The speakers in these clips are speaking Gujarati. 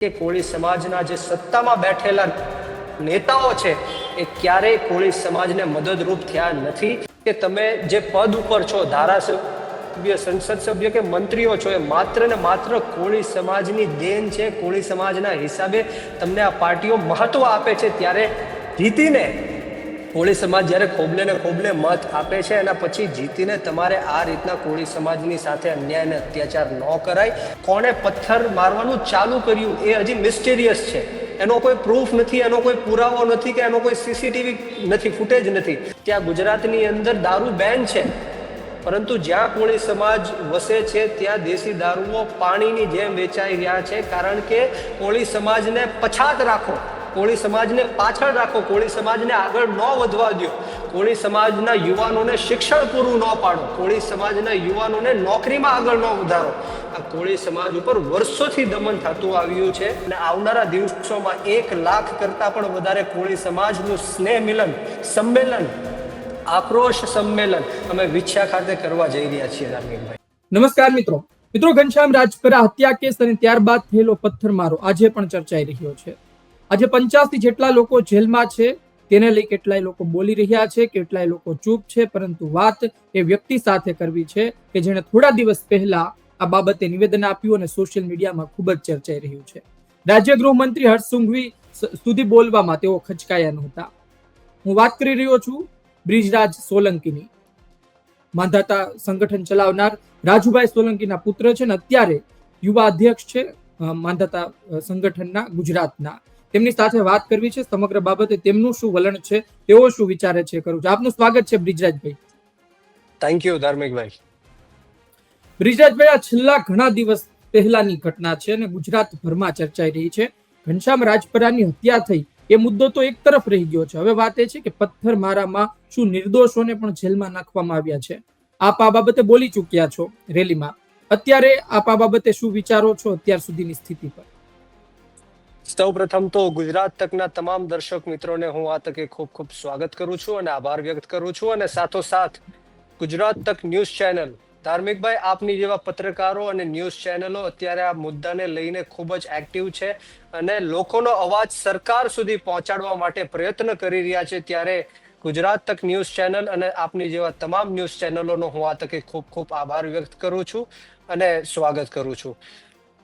કે કોળી સમાજના જે સત્તામાં બેઠેલા નેતાઓ છે, એ ક્યારેય કોળી સમાજને મદદરૂપ થયા નથી. કે તમે જે પદ ઉપર છો, ધારાસભ્ય, સંસદ સભ્ય કે મંત્રીઓ છો, એ માત્ર ને માત્ર કોળી સમાજની દેન છે, કોળી સમાજના હિસાબે તમને આ પાર્ટીઓ મહત્વ આપે છે. ત્યારે જીતીને કોળી સમાજ જ્યારે ખોબલે ને ખોબલે મત આપે છે, એના પછી જીતીને તમારે આ રીતના કોળી સમાજની સાથે અન્યાય અને અત્યાચાર ન કરાય. કોણે પથ્થર મારવાનું ચાલુ કર્યું એ હજી મિસ્ટેરિયસ છે. એનો કોઈ પ્રૂફ નથી, એનો કોઈ પુરાવો નથી કે એનો કોઈ સીસીટીવી નથી ફૂટેજ નથી. ત્યાં ગુજરાતની અંદર દારૂ બેન છે. પરંતુ જ્યાં કોળી સમાજ વસે છે, ત્યાં દેશી દારૂઓ પાણીની જેમ વેચાઈ રહ્યા છે, કારણ કે કોળી સમાજને પછાત રાખો. કોળી સમાજને પાછળ રાખો, કોળી સમાજને આગળ ન વધવા દો કોળી સમાજના યુવાનોને શિક્ષણ પૂરું ન પાડો, કોળી સમાજના યુવાનોને નોકરીમાં આગળ ન વધારો. આ કોળી સમાજ ઉપર વર્ષોથી દમન થતું આવ્યું છે અને આવનારા દિવસોમાં એક લાખ કરતાં પણ વધારે કોળી સમાજનું સ્નેહ મિલન, સંમેલન, આક્રોશ સંમેલન અમે વિછ્યા ખાતે કરવા જઈ રહ્યા છીએ ધાર્મિકભાઈ નમસ્કાર મિત્રો. મિત્રો, ઘનશ્યામ રાજપરા હત્યા કેસ અને ત્યારબાદ થયેલો પથ્થરમારો. આજે પણ ચર્ચાઈ રહ્યો છે. આજે પંચાસથી જેટલા લોકો જેલમાં છે, તેને લઈ કેટલાય લોકો બોલી રહ્યા છે, કેટલાય લોકો ચૂપ છે, પરંતુ વાત એ વ્યક્તિ સાથે કરવી છે કે જેણે થોડા દિવસ પહેલા આ બાબતે નિવેદન આપ્યું અને સોશિયલ મીડિયામાં ખૂબ જ ચર્ચાઈ રહ્યું છે. રાજ્ય ગૃહમંત્રી હર્ષ સંઘવી સુધી બોલવામાં તેઓ ખચકાયા નહોતા. હું વાત કરી રહ્યો છું બ્રિજરાજ સોલંકીની. માંધાતા સંગઠન ચલાવનાર રાજુભાઈ સોલંકીના પુત્ર છે ને અત્યારે યુવા અધ્યક્ષ છે માંધાતા સંગઠનના ગુજરાતના. તેમની સાથે વાત કરવી છે સમગ્ર બાબતે તેમનું શું વલણ છે તેઓ શું વિચારે છે કરું છું? આપનું સ્વાગત છે બ્રિજરાજભાઈ. Thank you Dharmikbhai. બ્રિજરાજભાઈ આ છેલ્લા ઘણા દિવસ પહેલાની ઘટના છે અને ગુજરાતભરમાં ચર્ચાઈ રહી છે. ઘનશ્યામ રાજપરાની હત્યા થઈ. એ મુદ્દો તો એક તરફ રહી ગયો છે. હવે વાત એ છે કે પથ્થરમારામાં શું નિર્દોષોને પણ જેલમાં નાખવામાં આવ્યા છે? આપ આ બાબતે બોલી ચૂક્યા છો રેલીમાં. અત્યારે આપ આ બાબતે શું વિચારો છો અત્યાર સુધીની સ્થિતિ પર? સૌ પ્રથમ તો ગુજરાત તકના તમામ દર્શક મિત્રોને હું આ તકે ખૂબ ખૂબ સ્વાગત કરું છું અને આભાર વ્યક્ત કરું છું અને સાથોસાથ ગુજરાત તક ન્યૂઝ ચેનલ, ધાર્મિકભાઈ આપની જેવા પત્રકારો અને ન્યૂઝ ચેનલો અત્યારે આ મુદ્દાને લઈને ખૂબ જ એક્ટિવ છે અને લોકોનો અવાજ સરકાર સુધી પહોંચાડવા માટે પ્રયત્ન કરી રહ્યા છે ત્યારે ગુજરાત તક ન્યૂઝ ચેનલ અને આપની જેવા તમામ ન્યૂઝ ચેનલોનો હું આ તકે ખૂબ ખૂબ આભાર વ્યક્ત કરું છું અને સ્વાગત કરું છું.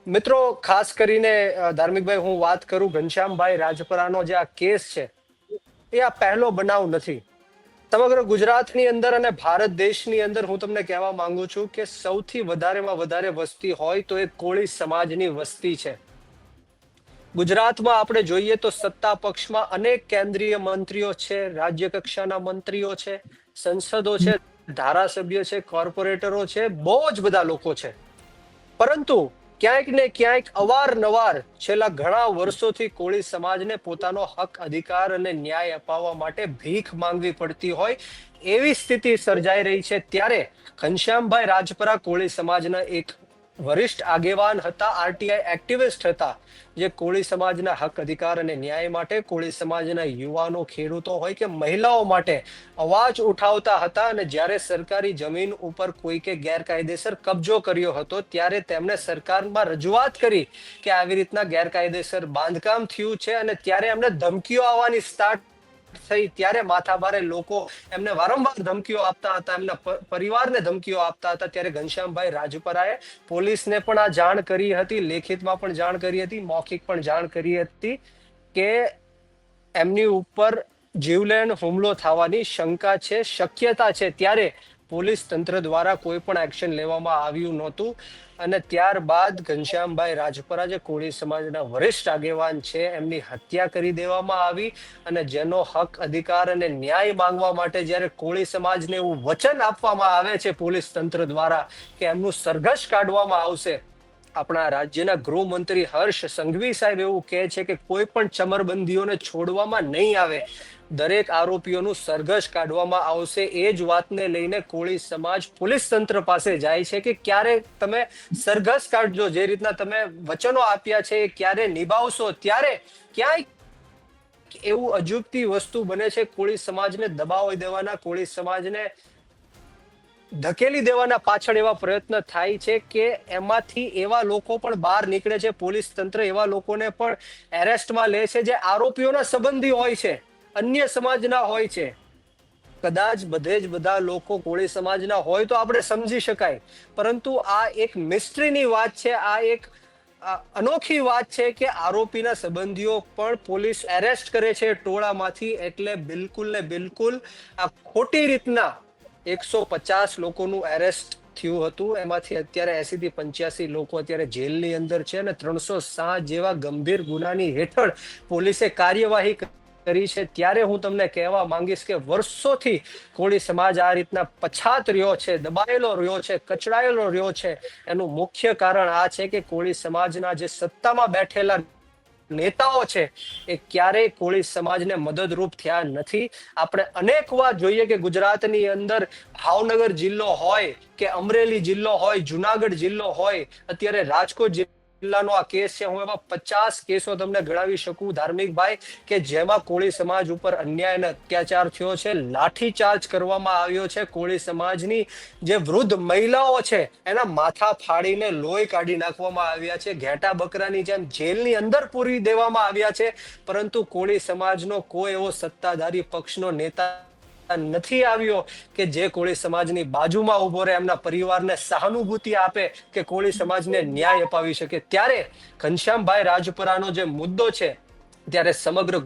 મિત્રો, ખાસ કરીને ધાર્મિકભાઈ, હું વાત કરું ઘનશ્યામભાઈ રાજપરાનો જે આ કેસ છે, એ આ પહેલો બનાવ નથી. સમગ્ર ગુજરાતની અંદર અને ભારત દેશની અંદર હું તમને કહેવા માંગુ છું કે સૌથી વધારેમાં વધારે વસ્તી હોય તો એ કોળી સમાજની વસ્તી છે. ગુજરાતમાં આપણે જોઈએ તો સત્તા પક્ષમાં અનેક કેન્દ્રીય મંત્રીઓ છે, રાજ્ય કક્ષાના મંત્રીઓ છે, સંસદો છે, ધારાસભ્ય છે, કોર્પોરેટરો છે, બહુ જ બધા લોકો છે. પરંતુ ક્યાંક ને ક્યાંક અવારનવાર છેલ્લા ઘણા વર્ષોથી કોળી સમાજને પોતાનો હક, અધિકાર અને ન્યાય અપાવવા માટે ભીખ માંગવી પડતી હોય એવી સ્થિતિ સર્જાઈ રહી છે. ત્યારે ઘનશ્યામભાઈ રાજપરા કોળી સમાજના એક વરિષ્ઠ આગેવાન હતા, આરટીઆઈ એક્ટિવિસ્ટ હતા, જે કોળી સમાજના હક, અધિકાર અને ન્યાય માટે કોળી સમાજના યુવાનો, ખેડૂતો હોય કે મહિલાઓ માટે અવાજ ઉઠાવતા હતા અને જ્યારે સરકારી જમીન ઉપર કોઈકે ગેરકાયદેસર કબજો કર્યો હતો, ત્યારે તેમણે સરકારમાં રજૂઆત કરી કે આવી રીતના ગેરકાયદેસર બાંધકામ થયું છે અને ત્યારે એમને ધમકીઓ આવવાની સ્ટાર્ટ થઈ ત્યારે માથાભારે લોકો એમને વારંવાર ધમકીઓ આપતા હતા, એમના પરિવારને ધમકીઓ આપતા હતા. ત્યારે ઘનશ્યામભાઈ રાજપરાએ પોલીસને પણ આ જાણ કરી હતી, લેખિતમાં પણ જાણ કરી હતી, મૌખિક પણ જાણ કરી હતી કે એમની ઉપર જીવલેણ હુમલો થવાની શંકા છે, શક્યતા છે. ત્યારે પોલીસ તંત્ર દ્વારા કોઈ પણ એક્શન લેવામાં આવ્યું નહોતું. અને ત્યારબાદ ઘનશ્યામભાઈ રાજપરા જે કોળી સમાજના વરિષ્ઠ આગેવાન છે, એમની હત્યા કરી દેવામાં આવી અને જેનો હક, અધિકાર અને ન્યાય માંગવા માટે જ્યારે કોળી સમાજને એવું વચન આપવામાં આવે છે પોલીસ તંત્ર દ્વારા કે એમનું સરઘસ કાઢવામાં આવશે, આપણા રાજ્યના ગૃહમંત્રી હર્ષ સંઘવી સાહેબ એવું કહે છે કે કોઈ પણ ચમરબંધીઓને છોડવામાં નહીં આવે. દરેક આરોપીઓનું સરઘસ કાઢવામાં આવશે. એ જ વાતને લઈને કોળી સમાજ પોલીસ તંત્ર પાસે જાય છે કે ક્યારે તમે સરઘસ કાઢજો, જે રીતના તમે વચનો આપ્યા છે, એ ક્યારે નિભાવશો, ત્યારે ક્યાંય એવું અજુબતી વસ્તુ બને છે, કોળી સમાજને દબાવી દેવાના, કોળી સમાજને ધકેલી દેવાના પાછળ એવા પ્રયત્ન થાય છે કે એમાંથી એવા લોકો પણ બહાર નીકળે છે, પોલીસ તંત્ર એવા લોકોને પણ એરેસ્ટમાં લે છે, જે આરોપીઓના સંબંધી હોય છે. અન્ય સમાજના હોય છે. કદાચ બધે જ બધા લોકો કોળી સમાજના હોય તો આપણે સમજી શકાય. પરંતુ આ એક મિસ્ટ્રીની વાત છે, આ એક અનોખી વાત છે કે આરોપીના સંબંધીઓ પણ પોલીસ એરેસ્ટ કરે છે ટોળામાંથી એટલે બિલકુલ ને બિલકુલ આ ખોટી રીતના એકસો પચાસ લોકોનું એરેસ્ટ થયું હતું. એમાંથી અત્યારે એસી થી પંચ્યાસી લોકો અત્યારે જેલની અંદર છે અને ત્રણસો સાત જેવા ગંભીર ગુનાની હેઠળ પોલીસે કાર્યવાહી કરી છે. ત્યારે હું તમને કહેવા માંગીશ કે વર્ષોથી કોળી સમાજ આ રીતના પછાત રહ્યો છે, દબાયેલો રહ્યો છે, કચડાયેલો રહ્યો છે. એનું મુખ્ય કારણ આ છે કે કોળી સમાજના જે સત્તામાં બેઠેલા નેતાઓ છે, એ ક્યારેય કોળી સમાજને મદદરૂપ થયા નથી. આપણે અનેક વાર જોઈએ કે ગુજરાતની અંદર ભાવનગર જિલ્લો હોય કે અમરેલી જિલ્લો હોય, જુનાગઢ જિલ્લો હોય, અત્યારે રાજકોટ જિલ્લાનો આ કેસ છે. હું એમાં પચાસ કેસો તમને ગણાવી શકું. ધાર્મિક ભાઈ, કે જેમાં કોળી સમાજ ઉપર અન્યાય અને અત્યાચાર થયો છે. લાઠીચાર્જ કરવામાં આવ્યો છે કોળી સમાજની. જે વૃદ્ધ મહિલાઓ છે, એના માથા ફાડીને લોહી કાઢી નાખવામાં આવ્યા છે. ઘેટા બકરાની જેમ જેલની અંદર પૂરી દેવામાં આવ્યા છે. પરંતુ કોળી સમાજનો કોઈ એવો સત્તાધારી પક્ષનો નેતા નથી આવ્યો કે જે કોળી સમાજની બાજુમાં ઊભો રહે, એમના પરિવારને સહાનુભૂતિ આપે કે કોળી સમાજને ન્યાય અપાવી શકે. ત્યારે ઘનશ્યામભાઈ રાજપુરાનો જે મુદ્દો છે, ત્યારે સમગ્ર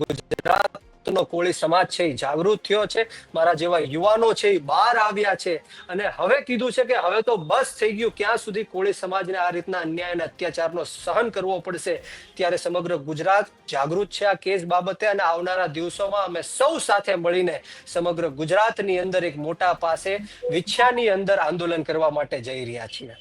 ગુજરાતનો કોળી સમાજ છે, એ જાગૃત થયો છે, મારા જેવા યુવાનો છે, એ બહાર આવ્યા છે. અને હવે કીધું છે કે હવે તો બસ થઈ ગયું, ક્યાં સુધી કોળી સમાજને આ રીતના અન્યાય અને અત્યાચારનો સહન કરવો પડશે? ત્યારે સમગ્ર ગુજરાત જાગૃત છે આ કેસ બાબતે અને આવનારા દિવસોમાં અમે સૌ સાથે મળીને સમગ્ર ગુજરાતની અંદર એક મોટા પાસે વિછ્યાની અંદર આંદોલન કરવા માટે જઈ રહ્યા છીએ.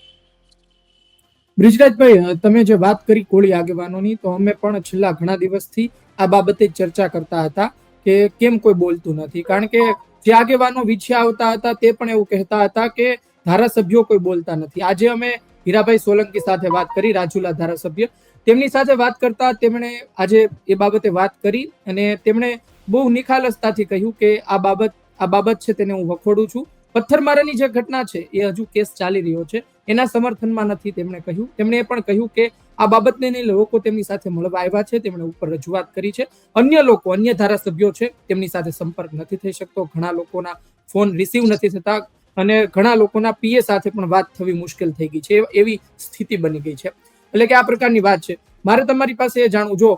બ્રિજરાજભાઈ, તમે જે વાત કરી કોળી આગેવાનોની, તો અમે પણ છેલ્લા ઘણા દિવસથી આ બાબતે ચર્ચા કરતા હતા કે કેમ કોઈ બોલતું નથી. કારણ કે જે આગેવાનો વિછ્યા આવતા હતા તે પણ એવું કહેતા હતા કે ધારાસભ્યો કોઈ બોલતા નથી. આજે અમે હીરાભાઈ સોલંકી સાથે વાત કરી, રાજુલા ધારાસભ્ય. તેમની સાથે વાત કરતા તેમણે આજે એ બાબતે વાત કરી અને તેમણે બહુ નિખાલસતાથી કહ્યું કે આ બાબત આ બાબત છે તેને હું વખોડું છું. પથ્થરમારાની જે ઘટના છે એ હજુ કેસ ચાલી રહ્યો છે. એના સમર્થનમાં નથી તેમણે કહ્યું. તેમણે એ પણ કહ્યું કે આ બાબતને લોકો તેમની સાથે મળવા આવ્યા છે, તેમણે ઉપર રજૂઆત કરી છે. અન્ય લોકો, અન્ય ધારાસભ્યો છે, તેમની સાથે સંપર્ક નથી થઈ શકતો. ઘણા લોકોના ફોન રિસીવ નથી થતા અને ઘણા લોકોના પીએ સાથે પણ વાત થવી મુશ્કેલ થઈ ગઈ છે. એવી સ્થિતિ બની ગઈ છે. એટલે કે આ પ્રકારની વાત છે. મારે તમારી પાસે એ જાણવું, જો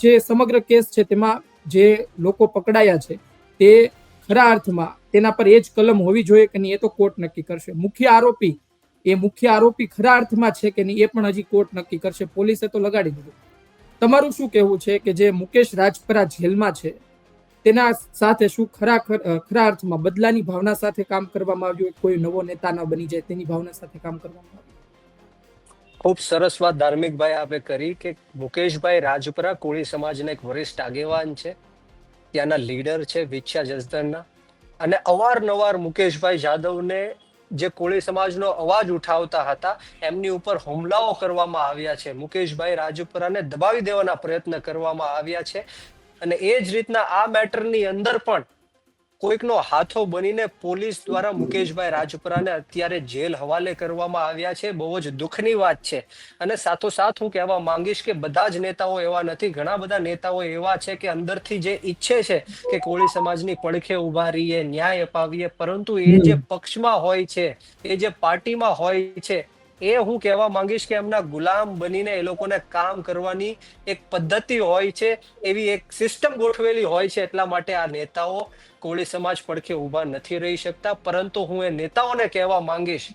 જે સમગ્ર કેસ છે તેમાં જે લોકો પકડાયા છે, તે ખરા અર્થમાં તેના પર એ જ કલમ હોવી જોઈએ કે નહીં એ તો કોર્ટ નક્કી કરશે. મુખ્ય આરોપી એ મુખ્ય આરોપી ખરા અર્થમાં છે કે નહીં એ પણ હજી કોર્ટ નક્કી કરશે. પોલીસે તો લગાડી દીધું. તમારું શું કહેવું છે કે જે મુકેશ રાજપરા જેલમાં છે, તેના સાથે શું ખરા ખરા અર્થમાં બદલાની ભાવના સાથે કામ કરવામાં આવ્યું કોઈ નવો નેતા ન બની જાય તેની ભાવના સાથે કામ કરવામાં આવ્યું? ખૂબ સરસ વાત ધાર્મિકભાઈ આપે કરી કે મુકેશભાઈ રાજપરા કોળી સમાજના એક વરિષ્ઠ આગેવાન છે. ત્યાંના લીડર છે વિછ્યા જસદણના. અને અવારનવાર મુકેશભાઈ જાદવને જે કોળી સમાજનો અવાજ ઉઠાવતા હતા, એમની ઉપર હુમલાઓ કરવામાં આવ્યા છે. મુકેશભાઈ રાજપુરાને દબાવી દેવાના પ્રયત્ન કરવામાં આવ્યા છે. અને એ જ રીતના આ મેટરની અંદર પણ કોઈકનો હાથો બનીને પોલીસ દ્વારા મુકેશભાઈ રાજપરાને અત્યારે જેલ હવાલે કરવામાં આવ્યા છે. બહુ જ દુઃખની વાત છે. અને સાથોસાથ હું કહેવા માંગીશ કે બધા જ નેતાઓ એવા નથી. ઘણા બધા નેતાઓ એવા છે કે અંદરથી જે ઈચ્છે છે કે કોળી સમાજની પડખે ઊભા રહીએ ન્યાય અપાવીએ પરંતુ એ જે પક્ષમાં હોય છે એ જે પાર્ટીમાં હોય છે એ હું કહેવા માંગીશ કે એમના ગુલામ બનીને એ લોકોને કામ કરવાની એક પદ્ધતિ હોય છે, એવી એક સિસ્ટમ ગોઠવેલી હોય છે એટલા માટે આ નેતાઓ કોળી સમાજ પડખે ઊભા નથી રહી શકતા. પરંતુ હું એ નેતાઓને કહેવા માંગીશ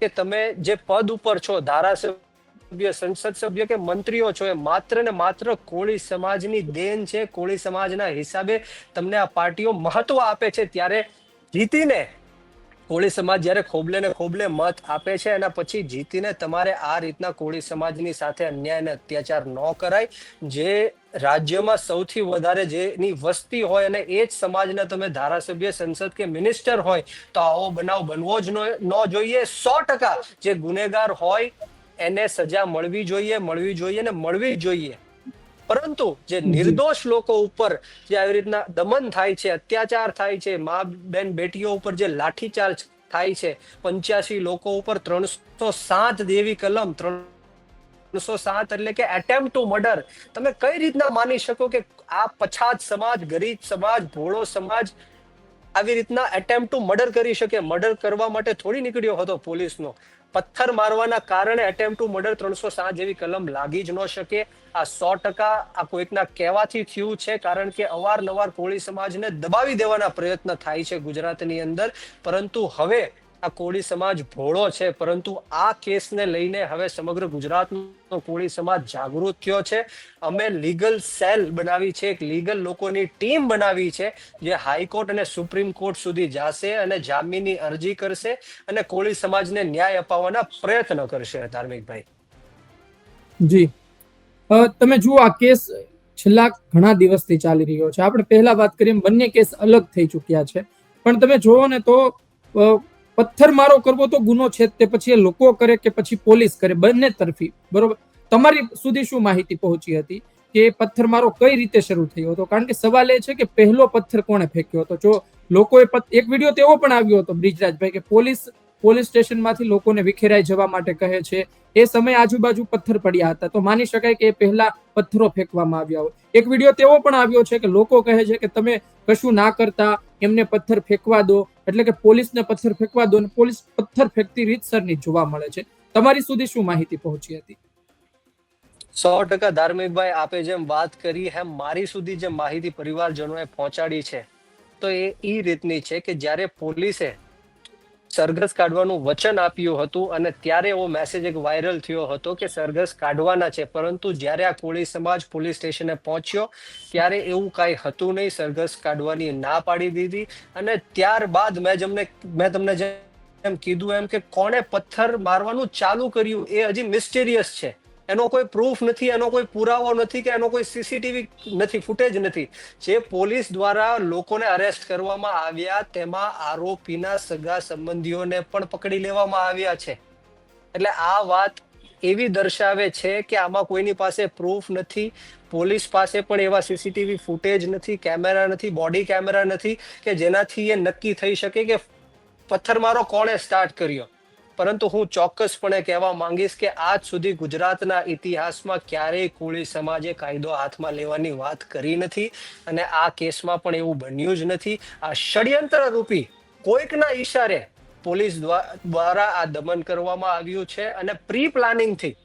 કે તમે જે પદ ઉપર છો, ધારાસભ્ય, સંસદ સભ્ય કે મંત્રીઓ છો, એ માત્ર ને માત્ર કોળી સમાજની દેન છે. કોળી સમાજના હિસાબે તમને આ પાર્ટીઓ મહત્વ આપે છે. ત્યારે જીતીને કોળી સમાજ જ્યારે ખોબલે ને ખોબલે મત આપે છે એના પછી જીતીને તમારે આ રીતના કોળી સમાજની સાથે અન્યાય અને અત્યાચાર ન કરાય. જે રાજ્યમાં સૌથી વધારે જેની વસ્તી હોય અને એ જ સમાજના તમે ધારાસભ્ય, સંસદ કે મિનિસ્ટર હોય, તો આવો બનાવ બનવો જ ન જોઈએ. સો ટકા જે ગુનેગાર હોય એને સજા મળવી જોઈએ મળવી જોઈએ ને મળવી જોઈએ. પરંતુ જે નિર્દોષ લોકો ઉપર જે આવી રીતના દમન થાય છે અત્યાચાર થાય છે મા બેન બેટીઓ ઉપર જે લાઠીચાર્જ થાય છે પંચ્યાસી લોકો ઉપર ત્રણસો સાત દેવી કલમ ત્રણસો સાત એટલે કે એટેમ્પ ટુ મર્ડર તમે કઈ રીતના માની શકો કે આ પછાત સમાજ ગરીબ સમાજ ભોળો સમાજ આવી રીતના એટેમ્પ ટુ મર્ડર કરી શકે? મર્ડર કરવા માટે થોડી નીકળ્યો હતો પોલીસનો. પથ્થર મારવાના કારણે એટેમ્પ ટુ મર્ડર ત્રણસો સાત જેવી કલમ લાગી જ ન શકે. આ સો ટકા આ કોઈકના કહેવાથી થયું છે, કારણ કે અવારનવાર કોળી સમાજને દબાવી દેવાના પ્રયત્ન થાય છે ગુજરાતની અંદર. પરંતુ હવે આ કોળી સમાજ ભોળો છે, પરંતુ આ કેસને લઈને હવે સમગ્ર ગુજરાતનો કોળી સમાજ જાગૃત થયો છે. અમે લીગલ સેલ બનાવી છે, એક લીગલ લોકોની ટીમ બનાવી છે, જે હાઈકોર્ટ અને સુપ્રીમ કોર્ટ સુધી જશે અને જામીનની અરજી કરશે અને કોળી સમાજને ન્યાય અપાવવાના પ્રયત્ન કરશે ધાર્મિકભાઈ જી. તમે જુઓ, આ કેસ છેલ્લા ઘણા દિવસથી ચાલી રહ્યો છે. આપણે પહેલા વાત કરીએ, બંને કેસ અલગ થઈ ચૂક્યા છે. પણ તમે જુઓ ને તો પથ્થરમારો કરવો તો ગુનો છે તે. પછી એ લોકો કરે કે પછી પોલીસ કરે, બંને તરફી. બરોબર? તમારી સુધી શું માહિતી પહોંચી હતી કે પથ્થરમારો કઈ રીતે શરૂ થયો હતો? કારણ કે સવાલ એ છે કે પહેલો પથ્થર કોણે ફેંક્યો હતો? જો લોકોએ એક વીડિયો તેવો પણ આવ્યો હતો બ્રિજરાજભાઈ કે પોલીસ પોલીસ સ્ટેશનમાંથી લોકોને વિખેરાઈ જવા માટે કહે છે. એ સમય આજુબાજુ પથ્થર પડ્યા હતા. તો માની શકાય કે એ પહેલા પથ્થરો ફેંકવામાં આવ્યા હોય. એક વીડિયો તેવો પણ આવ્યો છે કે લોકો કહે છે કે તમે કશું ના કરતા, એમને પથ્થર ફેંકવા દો. એટલે કે પોલીસને પથ્થર ફેંકવા દો અને પોલીસ પથ્થર ફેંકતી રીતસરની જોવા મળે છે. તમારી સુધી શું માહિતી પહોંચી હતી? સો ટકા ધાર્મિકભાઈ, આપે જેમ વાત કરી, એમ મારી સુધી જે માહિતી પરિવારજનોએ પહોંચાડી છે, તો એ એ રીતની છે કે જ્યારે પોલીસે સરઘસ કાઢવાનું વચન આપ્યું હતું અને ત્યારે એવો મેસેજ એક વાયરલ થયો હતો કે સરઘસ કાઢવાના છે. પરંતુ જ્યારે આ કોળી સમાજ પોલીસ સ્ટેશને પહોંચ્યો, ત્યારે એવું કાંઈ હતું નહીં. સરઘસ કાઢવાની ના પાડી દીધી અને ત્યારબાદ મેં જમને મેં તમને જેમ કીધું એમ કે કોણે પથ્થર મારવાનું ચાલુ કર્યું એ હજી મિસ્ટેરિયસ છે. એનો કોઈ પ્રૂફ નથી, એનો કોઈ પુરાવો નથી કે એનો કોઈ સીસીટીવી નથી ફૂટેજ નથી. જે પોલીસ દ્વારા લોકોને અરેસ્ટ કરવામાં આવ્યા, તેમાં આરોપીના સગા સંબંધીઓને પણ પકડી લેવામાં આવ્યા છે. એટલે આ વાત એવી દર્શાવે છે કે આમાં કોઈની પાસે પ્રૂફ નથી. પોલીસ પાસે પણ એવા સીસીટીવી ફૂટેજ નથી કેમેરા નથી બોડી કેમેરા નથી કે જેનાથી એ નક્કી થઈ શકે કે પથ્થરમારો કોણે સ્ટાર્ટ કર્યો. પરંતુ હું ચોક્કસપણે કહેવા માંગીશ કે આજ સુધી ગુજરાતના ઇતિહાસમાં ક્યારેય કોળી સમાજે કાયદો હાથમાં લેવાની વાત કરી નથી અને આ કેસમાં પણ એવું બન્યું જ નથી. આ ષડયંત્ર રૂપી કોઈકના ઈશારે પોલીસ દ્વા- દ્વારા આ દમન કરવામાં આવ્યું છે અને પ્રી પ્લાનિંગથી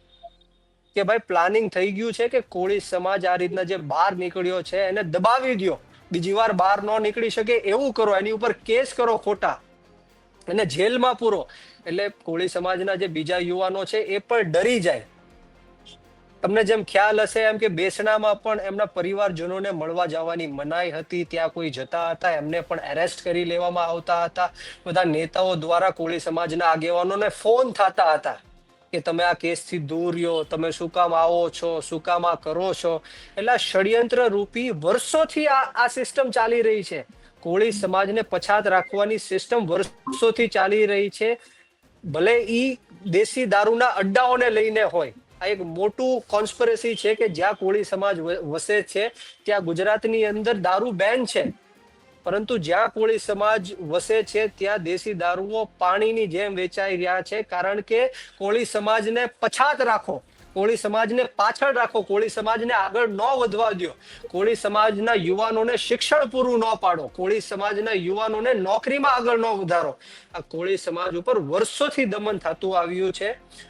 કે ભાઈ પ્લાનિંગ થઈ ગયું છે કે કોળી સમાજ આ રીતના જે બહાર નીકળ્યો છે એને દબાવી દો બીજી વાર બહાર ન નીકળી શકે એવું કરો. એની ઉપર કેસ કરો ખોટા. અને જેલમાં પૂરો. એટલે કોળી સમાજના જે બીજા યુવાનો છે, એ પણ ડરી જાય. તમને જેમ ખ્યાલ હશે એમ કે બેસણામાં પણ એમના પરિવારજનોને મળવા જવાની મનાઈ હતી. ત્યાં કોઈ જતા હતા, એમને પણ એરેસ્ટ કરી લેવામાં આવતા હતા. બધા નેતાઓ દ્વારા કોળી સમાજના આગેવાનોને ફોન થતા હતા કે તમે આ કેસથી દૂર રહ્યો, તમે શું કામ આવો છો, શું કામ આ કરો છો? એટલે ષડયંત્ર રૂપી વર્ષોથી આ આ સિસ્ટમ ચાલી રહી છે. કોળી સમાજને પછાત રાખવાની સિસ્ટમ વર્ષોથી ચાલી રહી છે. ભલે ઈ દેશી દારૂના અડ્ડાઓને લઈને હોય, આ એક મોટું કોન્સ્પરસી છે કે જ્યાં કોળી સમાજ વસે છે, ત્યાં ગુજરાતની અંદર દારૂ બેન છે. પરંતુ જ્યાં કોળી સમાજ વસે છે, ત્યાં દેશી દારૂઓ પાણીની જેમ વેચાઈ રહ્યા છે, કારણ કે કોળી સમાજને પછાત રાખો. કોળી સમાજને પાછળ રાખો, કોળી સમાજને આગળ ન વધવા દો કોળી સમાજના યુવાનોને શિક્ષણ પૂરું ન પાડો. કોળી સમાજના યુવાનોને નોકરીમાં આગળ ન વધારો. આ કોળી સમાજ ઉપર વર્ષોથી દમન થતું આવ્યું છે.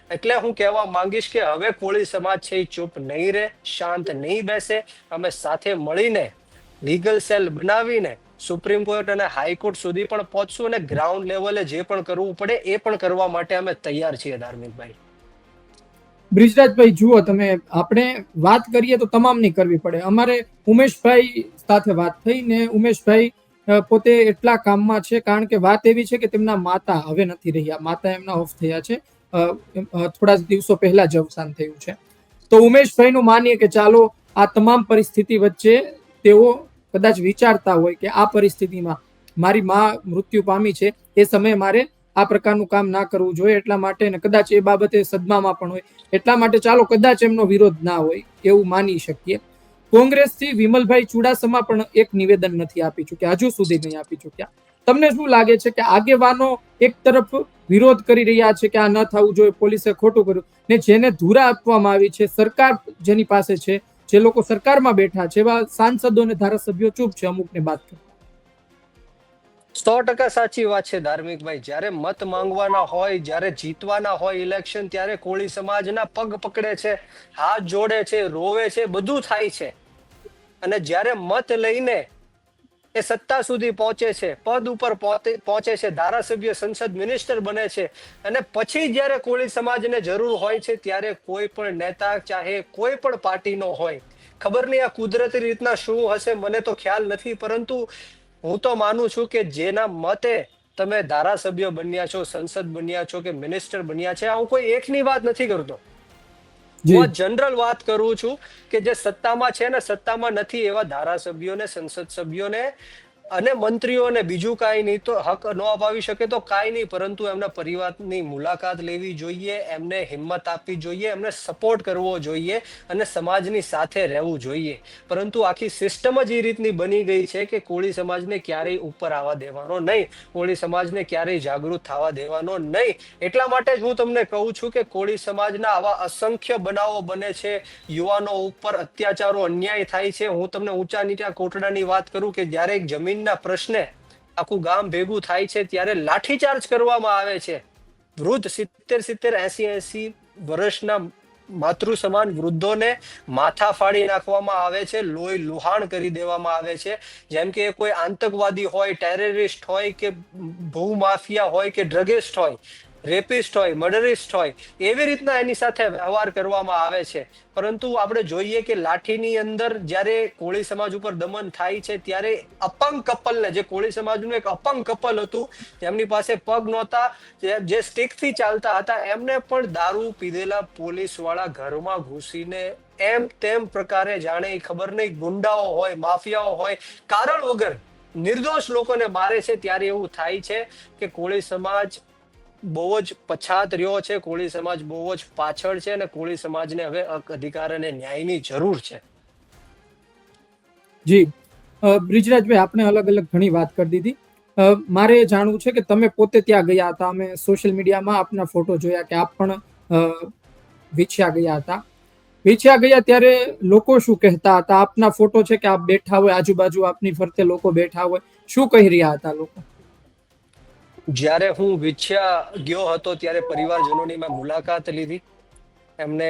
એટલે હું કહેવા માંગીશ કે હવે કોળી સમાજ છે એ ચૂપ નહીં રહે, શાંત નહીં બેસે. અમે સાથે મળીને લીગલ સેલ બનાવીને સુપ્રીમ કોર્ટ અને હાઈકોર્ટ સુધી પણ પહોંચશું અને ગ્રાઉન્ડ લેવલે જે પણ કરવું પડે એ પણ કરવા માટે અમે તૈયાર છીએ ધાર્મિકભાઈ બ્રિજરાજભાઈ, જુઓ તમે, આપણે વાત કરીએ તો તમામની કરવી પડે. અમારે ઉમેશભાઈ સાથે વાત થઈ ને ઉમેશભાઈ પોતે એટલા કામમાં છે, કારણ કે વાત એવી છે કે તેમના માતા હવે નથી રહ્યા. માતા એમના ઓફ થયા છે. થોડા દિવસો પહેલા જ અવસાન થયું છે. તો ઉમેશભાઈનું માનીએ કે ચાલો, આ તમામ પરિસ્થિતિ વચ્ચે તેઓ કદાચ વિચારતા હોય કે આ પરિસ્થિતિમાં મારી મા મૃત્યુ પામી છે. એ સમયે મારે આ પ્રકારનું કામ ના કરવું જોઈએ. એટલા માટે ને કદાચ એ બાબતે સદમામાં પણ હોય. એટલા માટે ચાલો કદાચ એમનો વિરોધ ના હોય એવું માની શકીએ. કોંગ્રેસથી વિમલભાઈ ચુડાસમા પણ એક નિવેદન નથી આપી ચૂક્યા. હજુ સુધી નહીં આપી ચૂક્યા. તમને શું લાગે છે કે આગેવાનો એક તરફ વિરોધ કરી રહ્યા છે કે આ ન થવું જોઈએ, પોલીસે ખોટું કર્યું ને જેને ધુરા આપવામાં આવી છે, સરકાર જેની પાસે છે, જે લોકો સરકારમાં બેઠા છે, એવા સાંસદો અને ધારાસભ્યો ચૂપ છે, અમુકને બાદ કરતા. સો ટકા સાચી વાત છે ધાર્મિકભાઈ. જ્યારે મત માંગવાના હોય, જ્યારે જીતવાના હોય ઇલેક્શન ત્યારે કોળી સમાજના પગ પકડે છે, હાથ જોડે છે, રોવે છે, બધું થાય છે. અને જ્યારે મત લઈને એ સત્તા સુધી પહોંચે છે, પદ ઉપર પહોંચે છે, ધારાસભ્ય સંસદ મિનિસ્ટર બને છે, અને પછી જ્યારે કોળી સમાજને જરૂર હોય છે, ત્યારે કોઈ પણ નેતા, ચાહે કોઈ પણ પાર્ટીનો હોય, ખબર નહીં આ કુદરતી રીતના શું હશે, મને તો ખ્યાલ નથી, પરંતુ હું તો માનું છું કે જેના મતે તમે ધારાસભ્ય બન્યા છો સંસદ બન્યા છો કે મિનિસ્ટર બન્યા છે હું કોઈ એકની વાત નથી કરતો. હું જનરલ વાત કરું છું કે જે સત્તામાં છે ને સત્તામાં નથી એવા ધારાસભ્યોને સંસદ સભ્યોને અને મંત્રીઓને બીજું કાંઈ નહીં તો હક ન અપાવી શકે તો કાંઈ નહીં, પરંતુ એમના પરિવારની મુલાકાત લેવી જોઈએ, એમને હિંમત આપવી જોઈએ, એમને સપોર્ટ કરવો જોઈએ અને સમાજની સાથે રહેવું જોઈએ. પરંતુ આખી સિસ્ટમ જ એ રીતની બની ગઈ છે કે કોળી સમાજને ક્યારેય ઉપર આવવા દેવાનો નહીં, કોળી સમાજને ક્યારેય જાગૃત થવા દેવાનો નહીં. એટલા માટે જ હું તમને કહું છું કે કોળી સમાજના આવા અસંખ્ય બનાવો બને છે. યુવાનો ઉપર અત્યાચારો, અન્યાય થાય છે. હું તમને ઊંચા નીચા કોટડાની વાત કરું કે જ્યારે એક જમીનના પ્રશ્ને આખું ગામ ભેગું થાય છે ત્યારે લાઠીચાર્જ કરવામાં આવે છે. વૃદ્ધ સિત્તેર સિત્તેર એસી એસી વર્ષના માતૃ સમાન વૃદ્ધોને માથા ફાડી નાખવામાં આવે છે, લોહી લુહાણ કરી દેવામાં આવે છે. જેમ કે કોઈ આતંકવાદી હોય, ટેરરિસ્ટ હોય કે ભૂમાફિયા હોય કે ડ્રગિસ્ટ હોય રેપિસ્ટ હોય મર્ડરિસ્ટ હોય, એવી રીતના એની સાથે વ્યવહાર કરવામાં આવે છે. પરંતુ આપણે જોઈએ કે લાઠીની અંદર જ્યારે કોળી સમાજ ઉપર દમન થાય છે, ત્યારે અપંગ કપલને, જે કોળી સમાજનું એક અપંગ કપલ હતું જેમની પાસે પગ નહોતા, જે- સ્ટિકથી ચાલતા હતા, એમને પણ દારૂ પીધેલા પોલીસવાળા ઘરમાં ઘૂસીને એમ તેમ પ્રકારે જાણે ખબર નહીં, ગુંડાઓ હોય, માફિયાઓ હોય, કારણ વગર નિર્દોષ લોકોને મારે છે, ત્યારે એવું થાય છે કે કોળી સમાજ બહુ જ પછાત રહ્યો છે. કોળી સમાજ બહુ જ પાછળ છે અને કોળી સમાજને હવે અધિકાર અને ન્યાયની જરૂર છે. જી. બ્રિજરાજભાઈ આપણે અલગ અલગ ઘણી વાત કરી દીધી. મારે જાણવું છે કે તમે પોતે ત્યાં ગયા હતા? અમે સોશિયલ મીડિયામાં આપના ફોટો જોયા કે આપ પણ અ, ગયા હતા. વેચ્યા ગયા ત્યારે લોકો શું કહેતા હતા? આપના ફોટો છે કે આપ બેઠા હોય આજુબાજુ આપની ફરતે લોકો બેઠા હોય. શું કહી રહ્યા હતા લોકો? જ્યારે હું વિછ્યા ગયો હતો ત્યારે પરિવારજનોની મેં મુલાકાત લીધી. એમને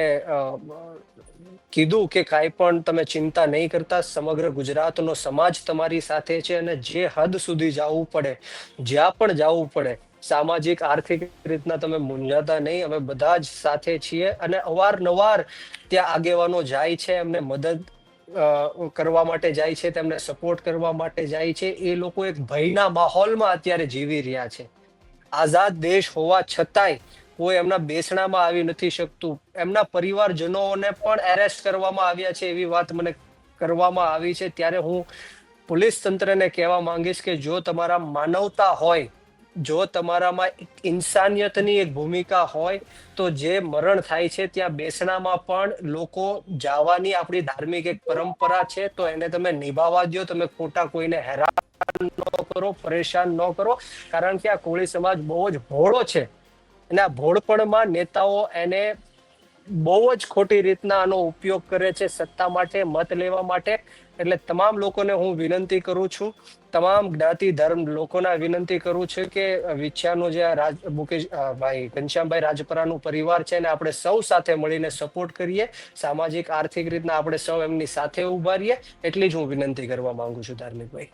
કીધું કે કાંઈ પણ તમે ચિંતા નહીં કરતા, સમગ્ર ગુજરાતનો સમાજ તમારી સાથે છે અને જે હદ સુધી જવું પડે, જ્યાં પણ જવું પડે, સામાજિક, આર્થિક રીતના તમે મૂંઝાતા નહીં, અમે બધા જ સાથે છીએ અને અવારનવાર ત્યાં આગેવાનો જાય છે, એમને મદદ કરવા માટે જાય છે, તેમને સપોર્ટ કરવા માટે જાય છે. એ લોકો એક ભયના માહોલમાં અત્યારે જીવી રહ્યા છે. આઝાદ દેશ હોવા છતાંય કોઈ એમના બેસણામાં આવી નથી શકતું. એમના પરિવારજનોને પણ એરેસ્ટ કરવામાં આવ્યા છે એવી વાત મને કરવામાં આવી છે. ત્યારે હું પોલીસ તંત્રને કહેવા માંગીશ કે જો તમારા માનવતા હોય જો તમારામાં ઇન્સાનિયતની એક ભૂમિકા હોય, તો જે મરણ થાય છે ત્યાં બેસણામાં પણ લોકો જવાની આપણી ધાર્મિક એક પરંપરા છે, તો એને તમે નિભાવવા દો તમે ખોટા કોઈને હેરાન ન કરો, પરેશાન ન કરો. કારણ કે આ કોળી સમાજ બહુ જ ભોળો છે. અને આ ભોળપણમાં નેતાઓ એને બહુ જ ખોટી રીતના આનો ઉપયોગ કરે છે સત્તા માટે, મત લેવા માટે. એટલે તમામ લોકોને હું વિનંતી કરું છું, તમામ જ્ઞાતિ ધર્મ લોકોના વિનંતી કરું છું કે વિછ્યાનો જે આ રાજ, મુકેશ ભાઈ, ઘનશ્યામભાઈ રાજપરાનું પરિવાર છે ને આપણે સૌ સાથે મળીને સપોર્ટ કરીએ, સામાજિક, આર્થિક રીતના આપણે સૌ એમની સાથે ઊભા રહીએ એટલી જ હું વિનંતી કરવા માંગુ છું ધાર્મિકભાઈ.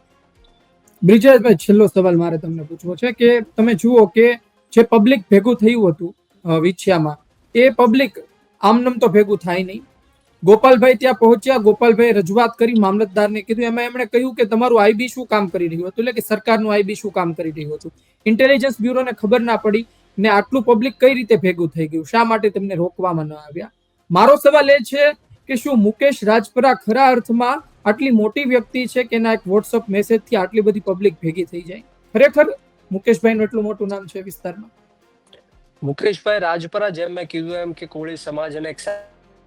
બ્રિજેશભાઈ, છેલ્લો સવાલ મારે તમને પૂછવો છે કે તમે જુઓ કે જે પબ્લિક ભેગું થયું હતું વિછ્યામાં, એ પબ્લિક આમનમ તો ભેગું થાય નહીં ગોપાલભાઈ ત્યાં પહોંચ્યા ગોપાલભાઈ રજૂઆત કરી, મામલતદારને કીધું, એમાં એમણે કહ્યું કે તમારું આઈબી શું કામ કરી રહ્યું હતું? એટલે કે સરકારનું આઈબી શું કામ કરી રહ્યું હતું? ઇન્ટેલિજન્સ બ્યુરોને ખબર ના પડી ને આટલું પબ્લિક કઈ રીતે ભેગું થઈ ગયું? શા માટે તેમને રોકવામાં ન આવ્યા? મારો સવાલ એ છે કે શું મુકેશ રાજપરા ખરા અર્થમાં આટલી મોટી વ્યક્તિ છે કે એના એક વોટ્સઅપ મેસેજથી આટલી બધી પબ્લિક ભેગી થઈ જાય? ખરેખર મુકેશભાઈનું એટલું મોટું નામ છે વિસ્તારમાં? મુકેશભાઈ રાજપરા, જેમ મેં કીધું એમ કે કોળી સમાજ અને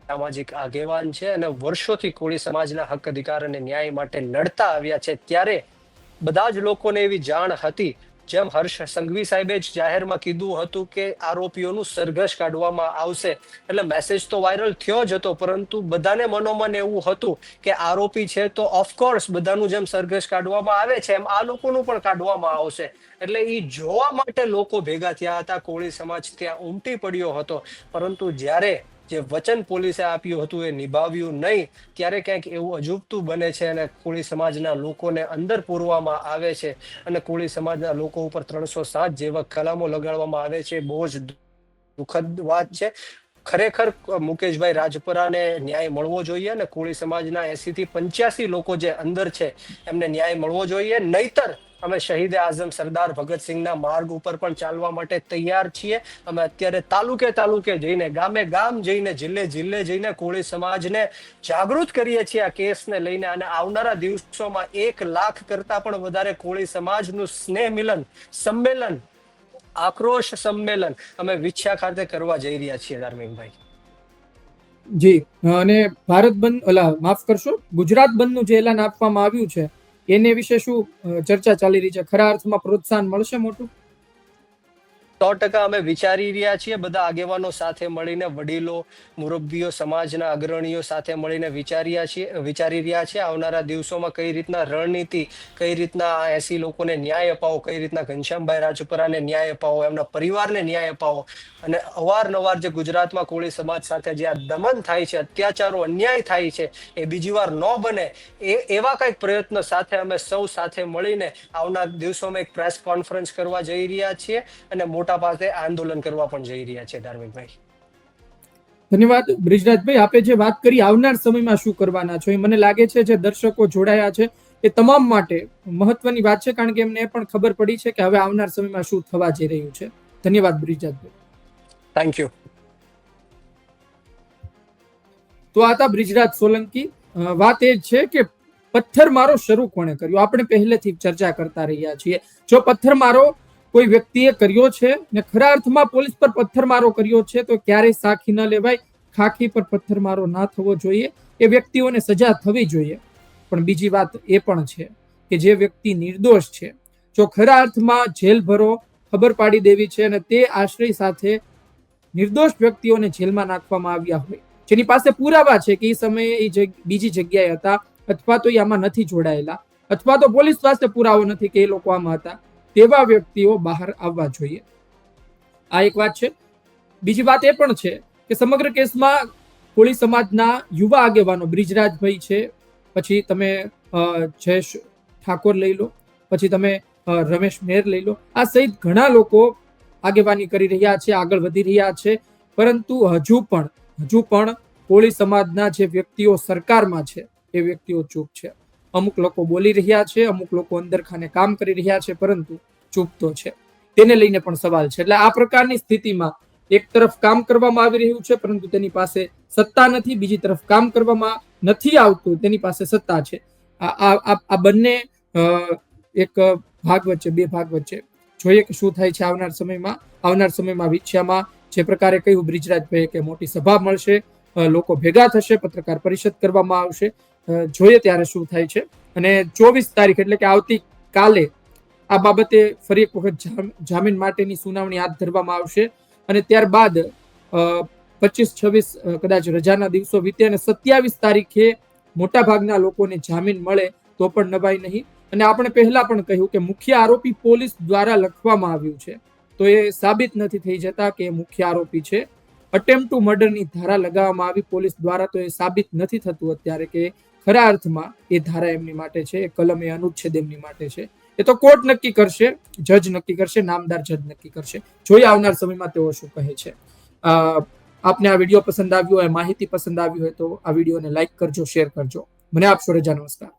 સામાજિક આગેવાન છે અને વર્ષોથી કોળી સમાજના હક, અધિકાર અને ન્યાય માટે લડતા આવ્યા છે. ત્યારે બધા જ લોકોને એવી જાણ હતી, જેમ હર્ષ સંઘવી સાહેબે જ જાહેરમાં કીધું હતું કે આરોપીઓનું સરઘસ કાઢવામાં આવશે. એટલે મેસેજ તો વાયરલ થયો જ હતો, પરંતુ બધાને મનોમન એવું હતું કે આરોપી છે તો ઓફકોર્સ બધાનું જેમ સરઘસ કાઢવામાં આવે છે, એમ આ લોકોનું પણ કાઢવામાં આવશે. એટલે એ જોવા માટે લોકો ભેગા થયા હતા, કોળી સમાજ ત્યાં ઉમટી પડ્યો હતો. પરંતુ જ્યારે જે વચન પોલીસે આપ્યું હતું એ નિભાવ્યું નહીં. ત્યારે ક્યાંક એવું અજુબતું બને છે અને કોળી સમાજના લોકોને અંદર પૂરવામાં આવે છે અને કોળી સમાજના લોકો ઉપર ત્રણસો સાત જેવા કલામો લગાડવામાં આવે છે. બહુ જ દુઃખદ વાત છે. ખરેખર, મુકેશભાઈ રાજપરાને ન્યાય મળવો જોઈએ અને કોળી સમાજના એસી થી પંચ્યાસી લોકો જે અંદર છે એમને ન્યાય મળવો જોઈએ. નહીતર અમે શહીદે આઝમ સરદાર ભગતસિંહના માર્ગ ઉપર પણ ચાલવા માટે તૈયાર છીએ. અમે અત્યારે તાલુકે તાલુકે જઈને, ગામે ગામ જઈને, જિલ્લે જિલ્લે જઈને કોળી સમાજને જાગૃત કરીએ છીએ આ કેસને લઈને. અને આવનારા દિવસોમાં એક લાખ કરતા પણ વધારે કોળી સમાજનું સ્નેહ મિલન, સંમેલન, આક્રોશ સંમેલન અમે વિછ્યા ખાતે કરવા જઈ રહ્યા છીએ ધાર્મિકભાઈ જી, અને ભારત બંધ ઓલા માફ કરશો, ગુજરાત બંધનું જે એલાન આપવામાં આવ્યું છે એને વિશે શું ચર્ચા ચાલી રહી છે? ખરા અર્થમાં પ્રોત્સાહન મળશે મોટું? સો ટકા અમે વિચારી રહ્યા છીએ, બધા આગેવાનો સાથે મળીને, વડીલો, મુરબ્બીઓ, સમાજના અગ્રણીઓ સાથે મળીને વિચાર્યા છીએ, વિચારી રહ્યા છીએ આવનારા દિવસોમાં કઈ રીતના રણનીતિ, કઈ રીતના આ એસી લોકોને ન્યાય અપાવો, કઈ રીતના ઘનશ્યામભાઈ રાજપરાને ન્યાય અપાવો, એમના પરિવારને ન્યાય અપાવો. અને અવારનવાર જે ગુજરાતમાં કોળી સમાજ સાથે જે આ દમન થાય છે, અત્યાચારો, અન્યાય થાય છે, એ બીજી વાર ન બને, એ, એવા કંઈક પ્રયત્નો સાથે અમે સૌ સાથે મળીને આવનાર દિવસોમાં એક પ્રેસ કોન્ફરન્સ કરવા જઈ રહ્યા છીએ. અને મોટા પાસે આંદોલન કરવા પણ જઈ રહ્યા છે ધાર્મિકભાઈ. ધન્યવાદ. બ્રિજરાજભાઈ આપે જે વાત કરી આવનાર સમયમાં શું કરવાના છો એ મને લાગે છે જે દર્શકો જોડાયા છે એ તમામ માટે મહત્વની વાત છે કારણ કે એમને એ પણ ખબર પડી છે કે હવે આવનાર સમયમાં શું થવા જઈ રહ્યું છે. ધન્યવાદ બ્રિજરાજભાઈ. થેન્ક યુ તો આ હતા બ્રિજરાજ સોલંકી. વાત એ છે કે પથ્થરમારો શરૂ કોણે કર્યો? આપણે પહેલેથી ચર્ચા કરતા રહ્યા છીએ. જો પથ્થરમારો કોઈ વ્યક્તિએ કર્યો છે ને ખરા અર્થમાં પોલીસ પર પથ્થરમારો કર્યો છે, તો ક્યારેય સાખી ન લેવાય, ખાખી પર પથ્થરમારો ના થવો જોઈએ, એ વ્યક્તિઓને સજા થવી જોઈએ. પણ બીજી વાત એ પણ છે કે જે વ્યક્તિ નિર્દોષ છે, જો ખરા અર્થમાં જેલ ભરો, ખબર પાડી દેવી છે અને તે આશ્રય સાથે નિર્દોષ વ્યક્તિઓને જેલમાં નાખવામાં આવ્યા હોય. જેની પાસે પુરાવા છે કે એ સમયે એ બીજી જગ્યાએ હતા, અથવા તો એ આમાં નથી જોડાયેલા, અથવા તો પોલીસ પાસે પુરાવો નથી કે એ લોકો આમાં હતા. તેવા વ્યક્તિઓ બહાર આવવા જોઈએ. આ એક વાત છે. બીજી વાત એ પણ છે કે સમગ્ર કેસમાં કોળી સમાજના યુવા આગેવાનો બ્રિજરાજભાઈ છે. પછી તમે જયેશ ઠાકોર લઈ લો, પછી તમે રમેશ મેર લઈ લો. આ સહિત ઘણા લોકો આગેવાની કરી રહ્યા છે, આગળ વધી રહ્યા છે. પરંતુ હજુ પણ હજુ પણ કોળી સમાજના જે વ્યક્તિઓ સરકારમાં છે, એ વ્યક્તિઓ ચૂપ છે. અમુક લોકો બોલી રહ્યા છે, અમુક લોકો અંદર ખાને કામ કરી રહ્યા છે, પરંતુ ચૂપ તો છે. તેને લઈને પણ સવાલ છે. એટલે આ પ્રકારની સ્થિતિમાં એક તરફ કામ કરવામાં આવી રહ્યું છે, પરંતુ તેની પાસે સત્તા નથી, બીજી તરફ કામ કરવામાં નથી આવતું, તેની પાસે સત્તા છે. આ બંને એક ભાગ વચ્ચે, બે ભાગ વચ્ચે. જોઈએ કે શું થાય છે આવનાર સમયમાં. આવનાર સમયમાં વિછ્યામાં જે પ્રકારે કહ્યું બ્રિજરાજભાઈએ કે મોટી સભા મળશે લોકો ભેગા થશે, પત્રકાર પરિષદ કરવામાં આવશે. જોઈએ ત્યારે શું થાય છે. અને ચોવીસ તારીખ એટલે કે આવતી આ બાબતે ફરી એક વખત જામીન માટેની સુનાવણી હાથ ધરવામાં આવશે. અને ત્યારબાદ પચીસ, છવ્વીસ કદાચ રજાના દિવસો વીતે અને સત્યાવીસ તારીખે મોટાભાગના લોકોને જામીન મળે તો પણ નવાઈ નહીં. અને આપણે પહેલા પણ કહ્યું કે મુખ્ય આરોપી પોલીસ દ્વારા લખવામાં આવ્યું છે. તો એ સાબિત નથી થઈ જતા કે મુખ્ય આરોપી છે. અટેમ્પ ટુ મર્ડરની ધારા લગાવવામાં આવી પોલીસ દ્વારા તો એ સાબિત નથી થતું અત્યારે કે ખરા અર્થમાં એ ધારા એમની માટે છે, એ કલમ એ અનુચ્છેદ એમની માટે છે. એ તો કોર્ટ નક્કી કરશે, જજ નક્કી કરશે, નામદાર જજ નક્કી કરશે. જોઈએ આવનાર સમયમાં તેઓ શું કહે છે. આપને આ વીડિયો પસંદ આવ્યો હોય માહિતી પસંદ આવી હોય તો આ વિડીયોને લાઈક કરજો, શેર કરજો. મને આપશો રજા નમસ્કાર.